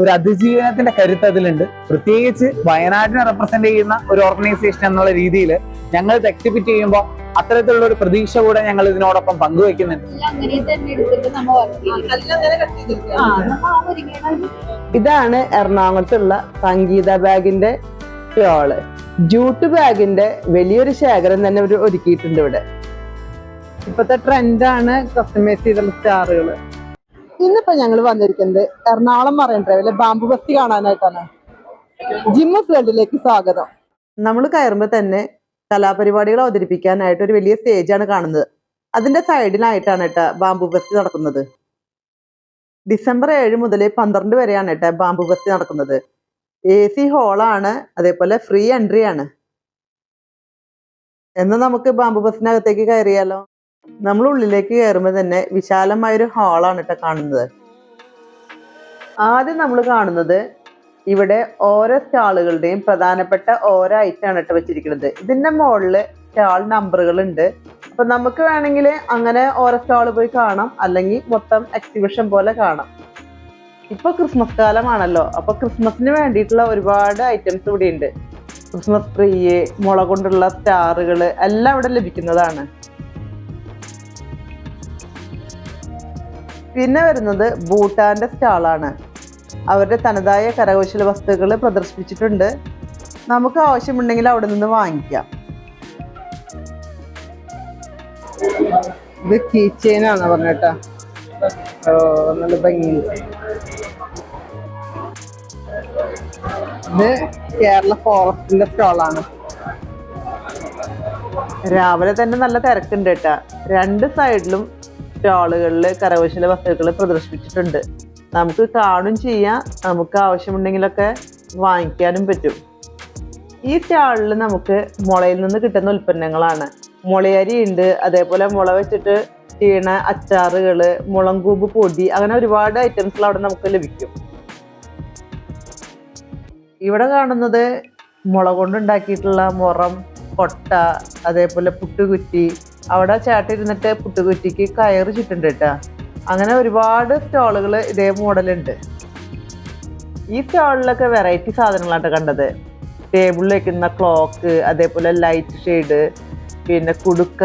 ഒരു അതിജീവനത്തിന്റെ കരുത്ത് അതിലുണ്ട്. പ്രത്യേകിച്ച് വയനാടിനെ റെപ്രസെന്റ് ചെയ്യുന്ന ഒരു ഓർഗനൈസേഷൻ എന്നുള്ള രീതിയിൽ ഞങ്ങൾ ഇത് എക്സിബിറ്റ് ചെയ്യുമ്പോൾ അത്തരത്തിലുള്ള ഒരു പ്രതീക്ഷ കൂടെ ഞങ്ങൾ ഇതിനോടൊപ്പം പങ്കുവെക്കുന്നുണ്ട്. എല്ലാം അങ്ങനെ തന്നെ എടുത്തിട്ട് നമ്മ വർക്ക് ചെയ്യും. ആ നമ്മ ആ ഒരുങ്ങണ ഇതാണ് എറണാകുളത്തുള്ള സംഗീത ബാഗിന്റെ ഷോൾ. ജൂട്ട് ബാഗിന്റെ വലിയൊരു ശേഖരം തന്നെ ഒരു ഒരുക്കിയിട്ടുണ്ട് ഇവിടെ. ഇപ്പോഴത്തെ ട്രെൻഡാണ് കസ്റ്റമൈസ് ചെയ്തുള്ള സ്റ്റാറുകൾ ഇന്നിപ്പോ ഞങ്ങൾ വന്നിരിക്കുന്നത് എറണാകുളം മറൈൻ ഡ്രൈവിലെ ബാമ്പു ബസ്തി കാണാനായിട്ടാണ്. ജിമ്മസ് വേൾഡിലേക്ക് സ്വാഗതം. നമ്മൾ കയറുമ്പോൾ തന്നെ കലാപരിപാടികൾ അവതരിപ്പിക്കാനായിട്ട് ഒരു വലിയ സ്റ്റേജാണ് കാണുന്നത്. അതിന്റെ സൈഡിലായിട്ടാണ് കേട്ടോ ബാമ്പു ബസ്തി നടക്കുന്നത്. ഡിസംബർ ഏഴ് മുതൽ പന്ത്രണ്ട് വരെയാണ് കേട്ടോ ബാമ്പു ബസ്തി നടക്കുന്നത്. എ സി ഹോളാണ് അതേപോലെ ഫ്രീ എൻട്രി ആണ്. എന്നാൽ നമുക്ക് ബാമ്പു ബസ്സിനകത്തേക്ക് കയറിയാലോ? നമ്മൾ ഉള്ളിലേക്ക് കയറുമ്പോൾ തന്നെ വിശാലമായൊരു ഹാളാണ് കേട്ടോ കാണുന്നത്. ആദ്യം നമ്മൾ കാണുന്നത് ഇവിടെ ഓരോ സ്റ്റാളുകളുടെയും പ്രധാനപ്പെട്ട ഓരോ ഐറ്റമാണ് കേട്ടോ വെച്ചിരിക്കുന്നത്. ഇതിന്റെ മുകളിൽ സ്റ്റാൾ നമ്പറുകൾ ഉണ്ട് അപ്പൊ നമുക്ക് വേണമെങ്കിൽ അങ്ങനെ ഓരോ സ്റ്റാൾ പോയി കാണാം. അല്ലെങ്കിൽ മൊത്തം എക്സിബിഷൻ പോലെ കാണാം. ഇപ്പൊ ക്രിസ്മസ് കാലമാണല്ലോ. അപ്പൊ ക്രിസ്മസിന് വേണ്ടിയിട്ടുള്ള ഒരുപാട് ഐറ്റംസ് ഇവിടെ ഉണ്ട് ക്രിസ്മസ് ട്രീ മുള കൊണ്ടുള്ള സ്റ്റാറുകൾ എല്ലാം ഇവിടെ ലഭിക്കുന്നതാണ്. പിന്നെ വരുന്നത് ഭൂട്ടാന്റെ സ്റ്റാളാണ് അവരുടെ തനതായ കരകൗശല വസ്തുക്കൾ പ്രദർശിപ്പിച്ചിട്ടുണ്ട്. നമുക്ക് ആവശ്യമുണ്ടെങ്കിൽ അവിടെ നിന്ന് വാങ്ങിക്കാം. ഇത് കീ ചെയിനാണ് പറഞ്ഞേട്ടാ ഓ നല്ല ഭംഗിയുണ്ട് ഇത് കേരള ഫോറസ്റ്റിന്റെ സ്റ്റാളാണ് രാവിലെ തന്നെ നല്ല തിരക്കുണ്ട് കേട്ടാ രണ്ട് സൈഡിലും സ്റ്റാളുകളിൽ കരകൗശല വസ്തുക്കൾ പ്രദർശിപ്പിച്ചിട്ടുണ്ട്. നമുക്ക് കാണും ചെയ്യാം. നമുക്ക് ആവശ്യമുണ്ടെങ്കിലൊക്കെ വാങ്ങിക്കാനും പറ്റും. ഈ സ്റ്റാളിൽ നമുക്ക് മുളയിൽ നിന്ന് കിട്ടുന്ന ഉൽപ്പന്നങ്ങളാണ്. മുളയരി ഉണ്ട്. അതേപോലെ മുള വെച്ചിട്ട് ചെയ്യണ അച്ചാറുകൾ മുളങ്കൂമ്പ് പൊടി അങ്ങനെ ഒരുപാട് ഐറ്റംസ് അവിടെ നമുക്ക് ലഭിക്കും. ഇവിടെ കാണുന്നത് മുള കൊണ്ടുണ്ടാക്കിയിട്ടുള്ള മുറം കൊട്ട അതേപോലെ പുട്ടുകുറ്റി അവിടെ ചേട്ടിരുന്നിട്ട് പുട്ടുകുറ്റിക്ക് കയറ് ചുറ്റുണ്ട് കേട്ടാ. അങ്ങനെ ഒരുപാട് സ്റ്റാളുകൾ ഇതേ മോഡലുണ്ട്. ഈ സ്റ്റാളിലൊക്കെ വെറൈറ്റി സാധനങ്ങളാണ് കണ്ടത്. ടേബിളിൽ വെക്കുന്ന ക്ലോക്ക് അതേപോലെ ലൈറ്റ് ഷെയ്ഡ് പിന്നെ കുടുക്ക.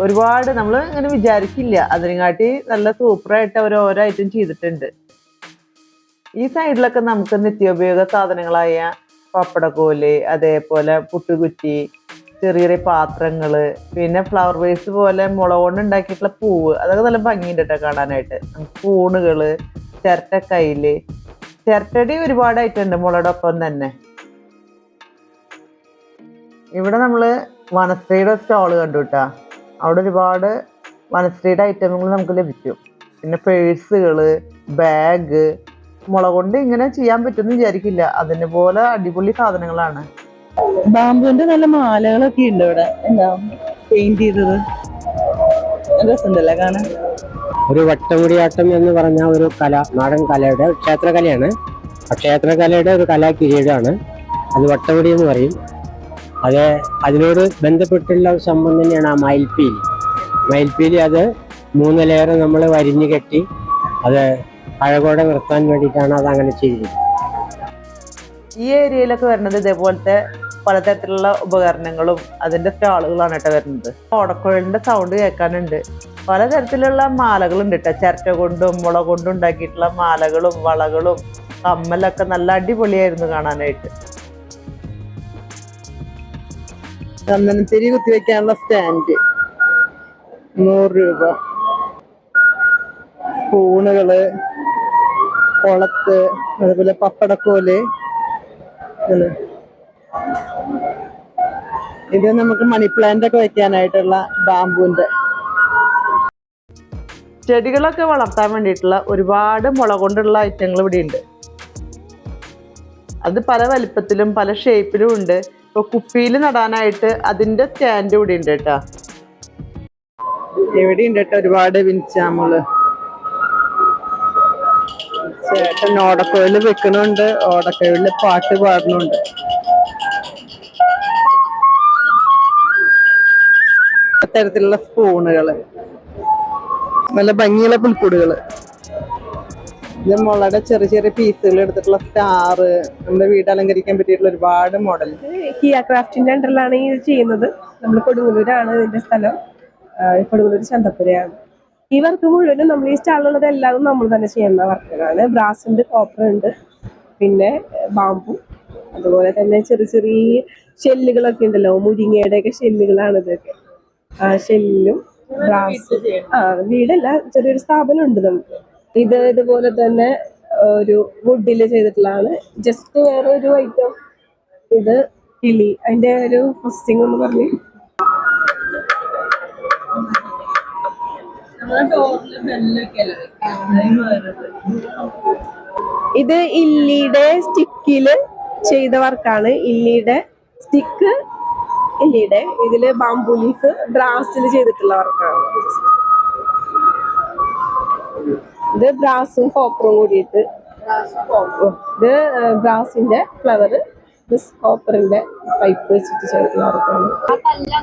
ഒരുപാട് നമ്മൾ ഇങ്ങനെ വിചാരിക്കില്ല. അതിനെക്കാട്ടി നല്ല സൂപ്പറായിട്ട് അവർ ഓരോ ഐറ്റം ചെയ്തിട്ടുണ്ട്. ഈ സൈഡിലൊക്കെ നമുക്ക് നിത്യോപയോഗ സാധനങ്ങളായ പപ്പടക്കോൽ അതേപോലെ പുട്ടുകുറ്റി ചെറിയ ചെറിയ പാത്രങ്ങൾ പിന്നെ ഫ്ലവർ വേസ് പോലെ മുള കൊണ്ട് ഉണ്ടാക്കിയിട്ടുള്ള പൂവ്. അതൊക്കെ നല്ല ഭംഗിയുണ്ട് കേട്ടോ കാണാനായിട്ട്. പൂണുകൾ ചിരട്ടക്കയിൽ ചിരട്ടടി ഒരുപാട് ഐറ്റം ഉണ്ട് മുളയുടെ ഒപ്പം തന്നെ. ഇവിടെ നമ്മൾ വനശ്രീയുടെ സ്റ്റോൾ കണ്ടു കേട്ടാ അവിടെ ഒരുപാട് വനശ്രീയുടെ ഐറ്റങ്ങൾ നമുക്ക് ലഭിക്കും പിന്നെ പേഴ്സുകൾ ബാഗ് മുള കൊണ്ട് ഇങ്ങനെ ചെയ്യാൻ പറ്റുമെന്ന് വിചാരിക്കില്ല. അതിനെ പോലെ അടിപൊളി സാധനങ്ങളാണ്. ബാമ്പുവിന്റെ നല്ല മാലകളൊക്കെ ഉണ്ട് ഇവിടെ. എന്താ പെയിന്റ് ചെയ്തത്? രസമുണ്ടല്ലേ കാണാൻ? ഒരു വട്ടമുടിയാട്ടം എന്ന് പറഞ്ഞ ഒരു കല നാടൻ കലയുടെ ക്ഷേത്രകലയാണ്. ആ ക്ഷേത്രകലയുടെ ഒരു കലാ കിരീടമാണ് അത് വട്ടമുടി എന്ന് പറയും. അത് അതിനോട് ബന്ധപ്പെട്ടുള്ള ഒരു സംഭവം തന്നെയാണ് ആ മയിൽപ്പീലി. മയിൽപ്പീലി അത് മൂന്ന് ലെയർ നമ്മൾ വരിഞ്ഞു കെട്ടി അത് അഴകോടെ നിർത്താൻ വേണ്ടിയിട്ടാണ് അത് അങ്ങനെ ചെയ്തിരിക്കുന്നത്. ഈ ഏരിയയിലൊക്കെ വരുന്നത് ഇതേപോലത്തെ പലതരത്തിലുള്ള ഉപകരണങ്ങളും അതിന്റെ സ്റ്റാളുകളാണ് കേട്ടോ വരുന്നത്. ഓടക്കുഴലിന്റെ സൗണ്ട് കേൾക്കാനുണ്ട്. പലതരത്തിലുള്ള മാലകളുണ്ട് കേട്ടോ. ചിരട്ട കൊണ്ടും മുള കൊണ്ടും ഉണ്ടാക്കിയിട്ടുള്ള മാലകളും വളകളും കമ്മലൊക്കെ നല്ല അടിപൊളിയായിരുന്നു കാണാനായിട്ട്. ചന്ദനത്തിരി കുത്തിവെക്കാനുള്ള സ്റ്റാൻഡ്. നൂറ് രൂപ. സ്പൂണുകൾ കുളത്ത്. അതുപോലെ പപ്പടക്കോൽ. ഇത് നമുക്ക് മണി പ്ലാന്റ് ഒക്കെ വെക്കാനായിട്ടുള്ള ബാമ്പുവിന്റെ ചെടികളൊക്കെ വളർത്താൻ വേണ്ടിയിട്ടുള്ള ഒരുപാട് മുള കൊണ്ടുള്ള ഐറ്റങ്ങൾ ഇവിടെ ഉണ്ട് അത് പല വലിപ്പത്തിലും പല ഷേപ്പിലും ഉണ്ട്. ഇപ്പൊ കുപ്പിയിൽ നടാനായിട്ട് അതിന്റെ സ്റ്റാൻഡ് ഇവിടെ ഉണ്ട് കേട്ടോ. ഇവിടെ ഉണ്ട് കേട്ടോ ഒരുപാട് വിൻചാമുകൾ ചേട്ടൻ ഓടക്കോയിൽ വെക്കണുണ്ട്. ഓടക്കോയിൽ പാട്ട് പാടുന്നുണ്ട്. തരത്തിലുള്ള സ്പൂണുകൾ നല്ല ഭംഗിയുള്ള പുൽക്കൂടുകൾ. ഇത് മുളയുടെ ചെറിയ ചെറിയ പീസുകൾ എടുത്തിട്ടുള്ള സ്റ്റാറ് നമ്മുടെ വീട് അലങ്കരിക്കാൻ പറ്റിയിട്ടുള്ള ഒരുപാട് മോഡൽ ഹിയ ക്രാഫ്റ്റിന്റെ അണ്ടറിലാണ് ഇത് ചെയ്യുന്നത്. നമ്മൾ കൊടുങ്ങല്ലൂരാണ് ഇതിന്റെ സ്ഥലം. കൊടുങ്ങല്ലൂർ ചന്തപ്പുരയാണ്. ഈ വർക്ക് മുഴുവനും നമ്മൾ ഈ സ്റ്റാളിലുള്ളത് എല്ലാതും നമ്മൾ തന്നെ ചെയ്യുന്ന വർക്കുകളാണ് ബ്രാസ് ഉണ്ട് കോപ്പർ ഉണ്ട് പിന്നെ ബാമ്പു അതുപോലെ തന്നെ ചെറിയ ചെറിയ ഷെല്ലുകളൊക്കെ ഉണ്ടല്ലോ മുരിങ്ങയുടെ ഒക്കെ ഷെല്ലുകളാണ് ഇതൊക്കെ. ഷെല്ലും ബ്രാസ് ആ വീടല്ല ചെറിയൊരു സ്ഥാപനം ഉണ്ട് നമുക്ക് ഇത് ഇതുപോലെ തന്നെ ഒരു വുഡിൽ ചെയ്തിട്ടുള്ളതാണ്. ജസ്റ്റ് വേറെ ഒരു ഐറ്റം ഇത് കിളി. അതിന്റെ ഒരു പ്രോസസ്സിംഗ് ഒന്ന് പറഞ്ഞു. ഇത് ഇല്ലിയുടെ സ്റ്റിക്കിൽ ചെയ്ത വർക്കാണ് ഇല്ലിയുടെ സ്റ്റിക്ക് ഇല്ലിയുടെ ഇതിൽ ബാംബു ലീഫ് ബ്രാസിൽ ചെയ്തിട്ടുള്ള വർക്കാണ്. ഇത് ബ്രാസും കോപ്പറും കൂടിയിട്ട്. ഇത് ബ്രാസിന്റെ ഫ്ലവർ ഇത് കോപ്പറിന്റെ പൈപ്പ് വെച്ചിട്ട് ചെയ്തിട്ടുള്ള വർക്കാണ്. ആ കല്ല്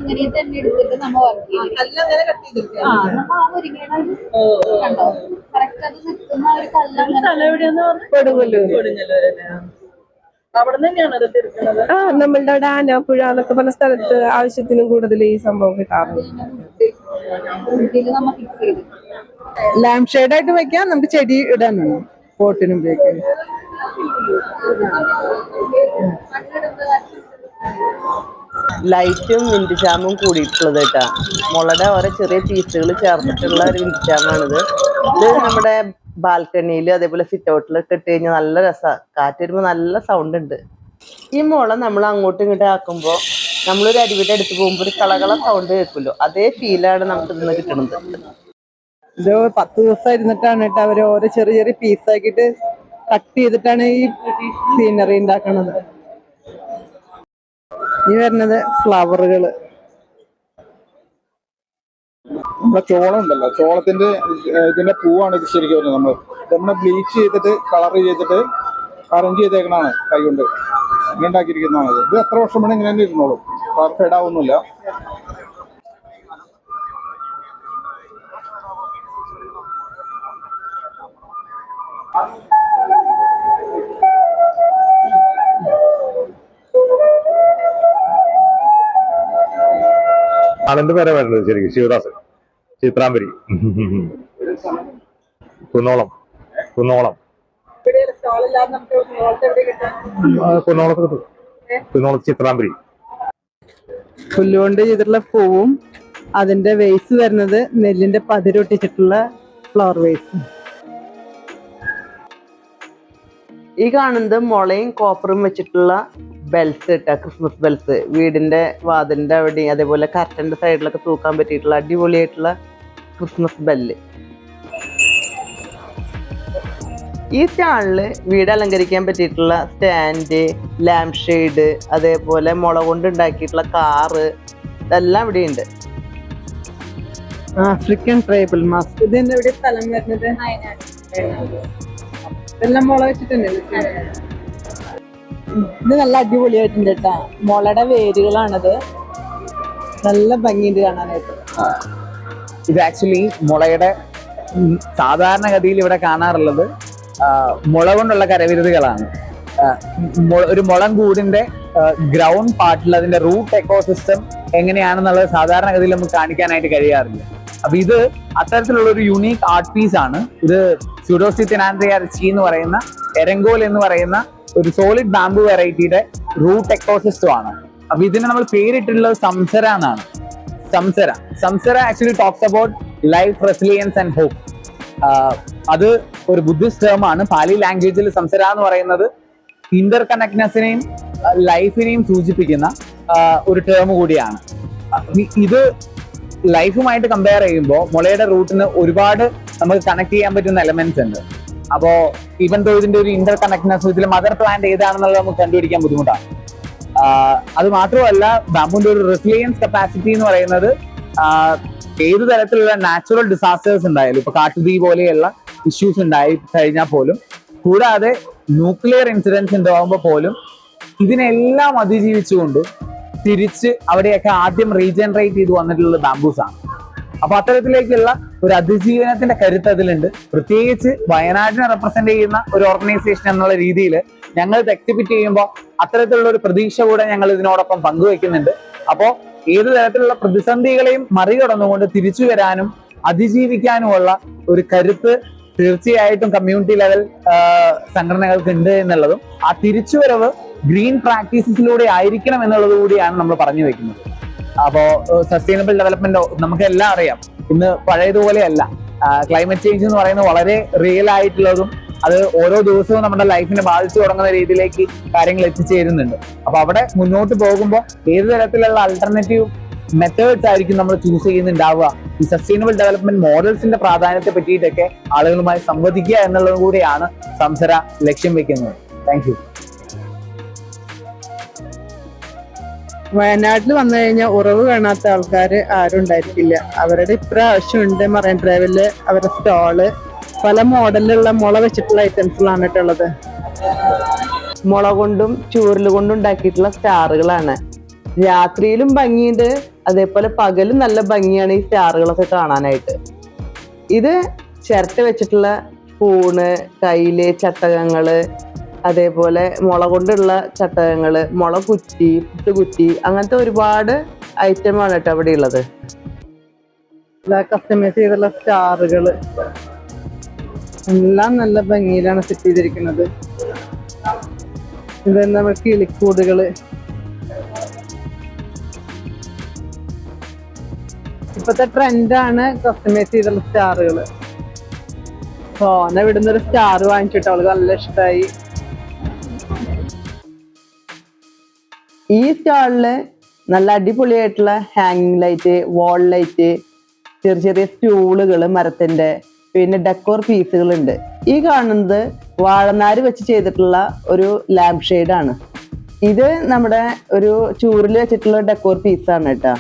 ആ നമ്മളുടെ അവിടെ ആനാപ്പുഴ എന്നൊക്കെ പറഞ്ഞ സ്ഥലത്ത് ആവശ്യത്തിനും കൂടുതൽ ഈ സംഭവം കിട്ടാറുണ്ട്. വുഡിൽ നമ്മ ഫിക്സ് ചെയ്ത്. ലാംപ് ഷെയ്ഡ് ആയിട്ട് വെക്കാം നമുക്ക് ചെടി ഇടാൻ വേണം പോട്ടിനും ഉപയോഗിക്കാൻ. ലൈറ്റും വിൻഡ്ജാമും കൂടിയിട്ടുള്ളത് കേട്ടാ. മുളയുടെ ഓരോ ചെറിയ പീസുകൾ ചേർന്നിട്ടുള്ള ഒരു വിൻഡ്ജാമാണിത്. ഇത് നമ്മുടെ ബാൽക്കണിയിൽ അതേപോലെ സിറ്റ് ഔട്ടിലൊക്കെ ഇട്ട് കഴിഞ്ഞാൽ നല്ല രസമാണ് കാറ്റ് വരുമ്പോൾ നല്ല സൗണ്ട് ഉണ്ട് ഈ മുളം നമ്മൾ അങ്ങോട്ടും ഇങ്ങോട്ടും ആക്കുമ്പോൾ നമ്മളൊരു അരുവിയുടെ അടുത്ത് പോകുമ്പോൾ ഒരു കളകള സൗണ്ട് കേൾക്കുമല്ലോ. അതേ ഫീലാണ് നമുക്ക് ഇന്ന് കിട്ടുന്നത്. ഇത് പത്ത് ദിവസം ഇരുന്നിട്ടാണ് കേട്ടോ അവർ ഓരോ ചെറിയ ചെറിയ പീസ് ആക്കിയിട്ട് കട്ട് ചെയ്തിട്ടാണ് ഈ സീനറി ഉണ്ടാക്കണത് ഈ വരുന്നത് ഫ്ലവറുകൾ നമ്മുടെ ചോളം ഉണ്ടല്ലോ ചോളത്തിന്റെ ഇതിന്റെ പൂവാണ് ഇത് ശരിക്കും വരുന്നത് നമ്മൾ ഇതെന്നെ ബ്ലീച്ച് ചെയ്തിട്ട് കളർ ചെയ്തിട്ട് അറേഞ്ച് ചെയ്തേക്കണാണ് കൈ കൊണ്ട്. ഇങ്ങനെ ഉണ്ടാക്കിയിരിക്കുന്നതാണ് ഇത്. എത്ര വർഷം വേണം ഇങ്ങനെ തന്നെ ഇരുന്നോളും. കളർ ഫെയ്ഡ് ആവുന്നില്ല ആണെന്റെ പേരെ വരുന്നത് ശരിക്കും? ശിവദാസൻ. ചിത്രാമ്പരി കുന്നോളം. കുന്നോളം. ആ, കുന്നോളത്ത് കിട്ടും കുന്നോളത്ത് ചിത്രാമ്പരി പുല്ലുകൊണ്ട് ചെയ്തിട്ടുള്ള പൂവും അതിന്റെ വേസ് വരുന്നത് നെല്ലിന്റെ പതിരൊട്ടിച്ചിട്ടുള്ള ഫ്ലവർ വേസ് ഈ കാണുന്നത് മുളയും കോപ്പറും വെച്ചിട്ടുള്ള ബെൽസ് കിട്ടുക ക്രിസ്മസ് ബെൽസ് വീടിന്റെ വാതിലിന്റെ അവിടെയും അതേപോലെ കർട്ടന്റെ സൈഡിലൊക്കെ തൂക്കാൻ പറ്റിയിട്ടുള്ള അടിപൊളിയായിട്ടുള്ള ക്രിസ്മസ് ബെല്ല്. ഈ സ്റ്റാളിൽ വീട് അലങ്കരിക്കാൻ പറ്റിയിട്ടുള്ള സ്റ്റാൻഡ് ലാംപ് ഷെയ്ഡ് അതേപോലെ മുള കൊണ്ട് ഉണ്ടാക്കിയിട്ടുള്ള കാറ് ഇതെല്ലാം ഇവിടെ ഉണ്ട് ആഫ്രിക്കൻ ട്രൈബൽ ഇതെല്ലാം മുള ഇത് നല്ല അടിപൊളിയായിട്ടുണ്ട് കേട്ടാ. മുളയുടെ വേരുകളാണത്. നല്ല ഭംഗിയുണ്ട് കാണാനായിട്ട്. ഇത് ആക്ച്വലി മുളയുടെ സാധാരണഗതിയിൽ ഇവിടെ കാണാറുള്ളത് മുള കൊണ്ടുള്ള കരവിരുതുകളാണ്. ഒരു മുളം കൂടിന്റെ ഗ്രൗണ്ട് പാർട്ടിൽ അതിന്റെ റൂട്ട് എക്കോസിസ്റ്റം എങ്ങനെയാണെന്നുള്ളത് സാധാരണഗതിയിൽ നമുക്ക് കാണിക്കാനായിട്ട് കഴിയാറില്ല. അപ്പൊ ഇത് അത്തരത്തിലുള്ള ഒരു യുണീക്ക് ആർട്ട് പീസ് ആണ്. ഇത് റിച്ചി എന്ന് പറയുന്ന എരങ്കോൽ എന്ന് പറയുന്ന ഒരു സോളിഡ് ബാംബു വെറൈറ്റിയുടെ റൂട്ട് എക്കോസിസ്റ്റം ആണ്. അപ്പൊ ഇതിന് നമ്മൾ പേരിട്ടുള്ളത് സംസര എന്നാണ്. Samsara. Samsara actually talks about life resilience and hope അത് ഒരു ബുദ്ധിസ്റ്റ് ടേമാണ് പാലി ലാംഗ്വേജിൽ സംസര എന്ന് പറയുന്നത് ഇന്റർ കണക്ട്നെസ്സിനെയും ലൈഫിനെയും സൂചിപ്പിക്കുന്ന ഒരു ടേം കൂടിയാണ്. ഇത് ലൈഫുമായിട്ട് കമ്പയർ ചെയ്യുമ്പോൾ മുളയുടെ റൂട്ടിന് ഒരുപാട് നമുക്ക് കണക്ട് ചെയ്യാൻ പറ്റുന്ന എലമെന്റ്സ് ഉണ്ട്. അപ്പോ ഇവൻ തോ ഇതിന്റെ ഒരു ഇന്റർ കണക്ട്നെസ് ഇതിൽ മദർ പ്ലാന്റ് ഏതാണെന്നുള്ളത് നമുക്ക് കണ്ടുപിടിക്കാൻ ബുദ്ധിമുട്ടാണ്. അത് മാത്രമല്ല ബാമ്പുവിന്റെ ഒരു റെസിലിയൻസ് കപ്പാസിറ്റി എന്ന് പറയുന്നത് ഏത് തരത്തിലുള്ള നാച്ചുറൽ ഡിസാസ്റ്റേഴ്സ് ഉണ്ടായാലും ഇപ്പൊ കാട്ടുതീ പോലെയുള്ള ഇഷ്യൂസ് ഉണ്ടായി കഴിഞ്ഞാൽ പോലും കൂടാതെ ന്യൂക്ലിയർ ഇൻസിഡൻസ് ഉണ്ടാകുമ്പോൾ പോലും ഇതിനെല്ലാം അതിജീവിച്ചുകൊണ്ട് തിരിച്ച് അവിടെയൊക്കെ ആദ്യം റീജനറേറ്റ് ചെയ്ത് വന്നിട്ടുള്ളത് ബാംബൂസ് ആണ്. അപ്പൊ അത്തരത്തിലേക്കുള്ള ഒരു അതിജീവനത്തിന്റെ കരുത്ത് അതിലുണ്ട്. പ്രത്യേകിച്ച് വയനാടിനെ റെപ്രസെന്റ് ചെയ്യുന്ന ഒരു ഓർഗനൈസേഷൻ എന്നുള്ള രീതിയിൽ ഞങ്ങൾ ഇത് എക്സിബിറ്റ് ചെയ്യുമ്പോൾ അത്തരത്തിലുള്ള ഒരു പ്രതീക്ഷ കൂടെ ഞങ്ങൾ ഇതിനോടൊപ്പം പങ്കുവെക്കുന്നുണ്ട്. അപ്പോ ഏത് തരത്തിലുള്ള പ്രതിസന്ധികളെയും മറികടന്നുകൊണ്ട് തിരിച്ചു വരാനും അതിജീവിക്കാനുമുള്ള ഒരു കരുത്ത് തീർച്ചയായിട്ടും കമ്മ്യൂണിറ്റി ലെവൽ സംഘടനകൾക്ക് ഉണ്ട് എന്നുള്ളതും ആ തിരിച്ചുവരവ് ഗ്രീൻ പ്രാക്ടീസസിലൂടെ ആയിരിക്കണം എന്നുള്ളത് കൂടിയാണ് നമ്മൾ പറഞ്ഞു വെക്കുന്നത്. അപ്പോ സസ്റ്റൈനബിൾ ഡെവലപ്മെന്റ് നമുക്ക് എല്ലാം അറിയാം. ഇന്ന് പഴയതുപോലെയല്ല. ക്ലൈമറ്റ് ചേഞ്ച് എന്ന് പറയുന്നത് വളരെ റിയൽ ആയിട്ടുള്ളതും അത് ഓരോ ദിവസവും നമ്മുടെ ലൈഫിനെ ബാധിച്ചു തുടങ്ങുന്ന രീതിയിലേക്ക് കാര്യങ്ങൾ എത്തിച്ചേരുന്നുണ്ട്. അപ്പൊ അവിടെ മുന്നോട്ട് പോകുമ്പോൾ ഏത് തരത്തിലുള്ള അൾട്ടർനേറ്റീവ് മെത്തേഡ്സ് ആയിരിക്കും നമ്മൾ ചൂസ് ചെയ്യുന്നുണ്ടാവുക? ഈ സസ്റ്റൈനബിൾ ഡെവലപ്മെന്റ് മോഡൽസിന്റെ പ്രാധാന്യത്തെ പറ്റിയിട്ടൊക്കെ ആളുകളുമായി സംവദിക്കുക എന്നുള്ളത് കൂടിയാണ് സംസര ലക്ഷ്യം വെക്കുന്നത്. താങ്ക് വയനാട്ടിൽ വന്നു കഴിഞ്ഞാൽ ഉറവ് കാണാത്ത ആൾക്കാർ ആരും ഉണ്ടായിരിക്കില്ല. അവരുടെ ഇപ്രാവശ്യമുണ്ട് മറൈൻ ഡ്രൈവിൽ അവരുടെ സ്റ്റാൾ പല മോഡലിലുള്ള മുള വെച്ചിട്ടുള്ള ഐറ്റംസിലാണ് കേട്ടുള്ളത് മുള കൊണ്ടും ചൂരൽ കൊണ്ടും ഉണ്ടാക്കിയിട്ടുള്ള സ്റ്റാറുകളാണ്. രാത്രിയിലും ഭംഗിയുണ്ട് അതേപോലെ പകലും നല്ല ഭംഗിയാണ് ഈ സ്റ്റാറുകളൊക്കെ കാണാനായിട്ട്. ഇത് ചിരട്ട വെച്ചിട്ടുള്ള സ്പൂണ് കയ്യിൽ ചട്ടകങ്ങൾ അതേപോലെ മുള കൊണ്ടുള്ള ചട്ടകങ്ങൾ മുള കുറ്റി പുട്ടുകുറ്റി അങ്ങനത്തെ ഒരുപാട് ഐറ്റമാണ് കേട്ടോ അവിടെ ഉള്ളത്. കസ്റ്റമൈസ് ചെയ്തുള്ള സ്റ്റാറുകൾ എല്ലാം നല്ല ഭംഗിയിലാണ് സെറ്റ് ചെയ്തിരിക്കുന്നത്. ഇത് നമ്മൾ കിളിക്കൂടുകൾ ഇപ്പത്തെ ട്രെൻഡാണ് കസ്റ്റമൈസ് ചെയ്തുള്ള സ്റ്റാറുകൾ സോന ഇവിടുന്ന് ഒരു സ്റ്റാർ വാങ്ങിച്ചിട്ട്? അവൾക്ക് നല്ല ഇഷ്ടമായി ഈ സ്റ്റാളിൽ നല്ല അടിപൊളിയായിട്ടുള്ള ഹാങ്ങിങ് ലൈറ്റ് വാൾ ലൈറ്റ് ചെറിയ ചെറിയ സ്റ്റൂളുകൾ മരത്തിന്റെ പിന്നെ ഡെക്കോർ പീസുകൾ ഉണ്ട് ഈ കാണുന്നത് വാഴനാര് വെച്ച് ചെയ്തിട്ടുള്ള ഒരു ലാംപ് ഷെയ്ഡാണ് ഇത് നമ്മുടെ ഒരു ചൂറിൽ വെച്ചിട്ടുള്ള ഡെക്കോർ പീസാണ് കേട്ടോ.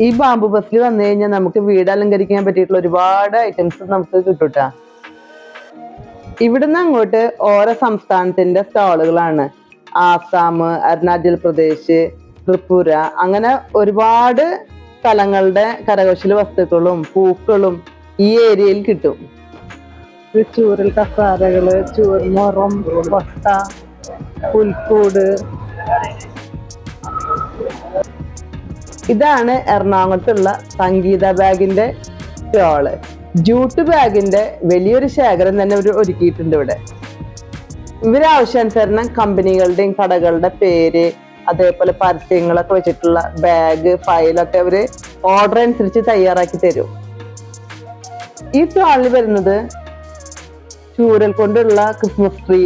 ഈ ബാമ്പു ബസ്സിൽ വന്നു കഴിഞ്ഞാൽ നമുക്ക് വീട് അലങ്കരിക്കാൻ പറ്റിയിട്ടുള്ള ഒരുപാട് ഐറ്റംസ് നമുക്ക് കിട്ടൂട്ടാ ഇവിടുന്ന് അങ്ങോട്ട് ഓരോ സംസ്ഥാനത്തിന്റെ സ്റ്റാളുകളാണ് ആസാം അരുണാചൽ പ്രദേശ് ത്രിപുര അങ്ങനെ ഒരുപാട് സ്ഥലങ്ങളുടെ കരകൗശല വസ്തുക്കളും പൂക്കളും ഈ ഏരിയയിൽ കിട്ടും. ചൂരൽ കസാരകൾ ചൂർമുറം വട്ട പുൽക്കൂട്. ഇതാണ് എറണാകുളത്തുള്ള സംഗീത ബാഗിന്റെ സ്റ്റോൾ ജൂട്ട് ബാഗിന്റെ വലിയൊരു ശേഖരം തന്നെ ഇവർ ഒരുക്കിയിട്ടുണ്ട് ഇവിടെ. ഇവർ ആവശ്യാനുസരണം കമ്പനികളുടെയും കടകളുടെ പേര് അതേപോലെ പരസ്യങ്ങളൊക്കെ വെച്ചിട്ടുള്ള ബാഗ് ഫയലൊക്കെ അവർ ഓർഡർ അനുസരിച്ച് തയ്യാറാക്കി തരും. ഈ സ്റ്റാളിൽ വരുന്നത് ചൂരൽ കൊണ്ടുള്ള ക്രിസ്മസ് ട്രീ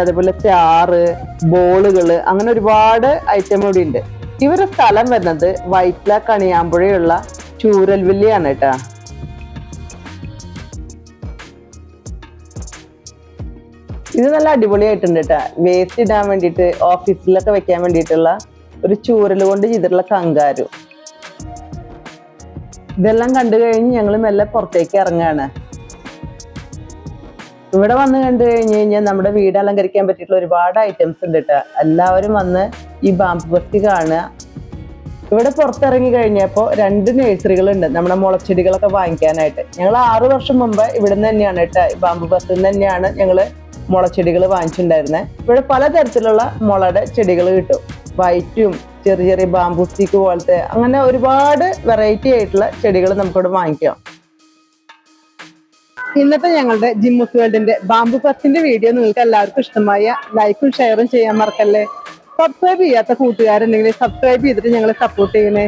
അതേപോലെ സ്റ്റാറ് ബോളുകൾ അങ്ങനെ ഒരുപാട് ഐറ്റം ഇവിടെ ഉണ്ട് ഇവരുടെ സ്ഥലം വരുന്നത് വൈറ്റ്ല കണിയാമ്പുഴയുള്ള ചൂരൽവില്ലിയാണ് കേട്ടാ. ഇത് നല്ല അടിപൊളിയായിട്ടുണ്ട് കേട്ടാ വേസ്റ്റ് ഇടാൻ വേണ്ടിയിട്ട് ഓഫീസിലൊക്കെ വെക്കാൻ വേണ്ടിയിട്ടുള്ള ഒരു ചൂരൽ കൊണ്ട് ചെയ്തിട്ടുള്ള കങ്കാരു. ഇതെല്ലാം കണ്ടു കഴിഞ്ഞ് ഞങ്ങൾ മെല്ലെ പുറത്തേക്ക് ഇറങ്ങാണ്. ഇവിടെ വന്ന് കണ്ടു കഴിഞ്ഞ് കഴിഞ്ഞാൽ നമ്മുടെ വീട് അലങ്കരിക്കാൻ പറ്റിയിട്ടുള്ള ഒരുപാട് ഐറ്റംസ് ഉണ്ട് കേട്ടോ എല്ലാവരും വന്ന് ഈ ബാമ്പ് ബസ്തി കാണുക. ഇവിടെ പുറത്തിറങ്ങി കഴിഞ്ഞപ്പോൾ രണ്ട് നഴ്സറികളുണ്ട് നമ്മുടെ മുളച്ചെടികളൊക്കെ വാങ്ങിക്കാനായിട്ട്. ഞങ്ങൾ ആറു വർഷം മുമ്പ് ഇവിടെ നിന്ന് തന്നെയാണ് കേട്ടോ ബാമ്പു ബസ്സിൽ നിന്ന് തന്നെയാണ് ഞങ്ങൾ മുളച്ചെടികൾ വാങ്ങിച്ചിട്ടുണ്ടായിരുന്നേ. ഇവിടെ പലതരത്തിലുള്ള മുളയുടെ ചെടികൾ കിട്ടും. വൈറ്റും ചെറിയ ചെറിയ ബാമ്പു സ്റ്റിക്ക് പോലത്തെ അങ്ങനെ ഒരുപാട് വെറൈറ്റി ആയിട്ടുള്ള ചെടികൾ നമുക്കിവിടെ വാങ്ങിക്കാം. ഇന്നത്തെ ഞങ്ങളുടെ ജിമ്മുസ് വേൾഡിന്റെ ബാമ്പു ഫസ്റ്റിന്റെ വീഡിയോ നിങ്ങൾക്ക് എല്ലാവർക്കും ഇഷ്ടമായ ലൈക്കും ഷെയറും ചെയ്യാൻ മറക്കല്ലേ? സബ്സ്ക്രൈബ് ചെയ്യാത്ത കൂട്ടുകാരുണ്ടെങ്കിൽ സബ്സ്ക്രൈബ് ചെയ്തിട്ട് ഞങ്ങളെ സപ്പോർട്ട് ചെയ്യണേ.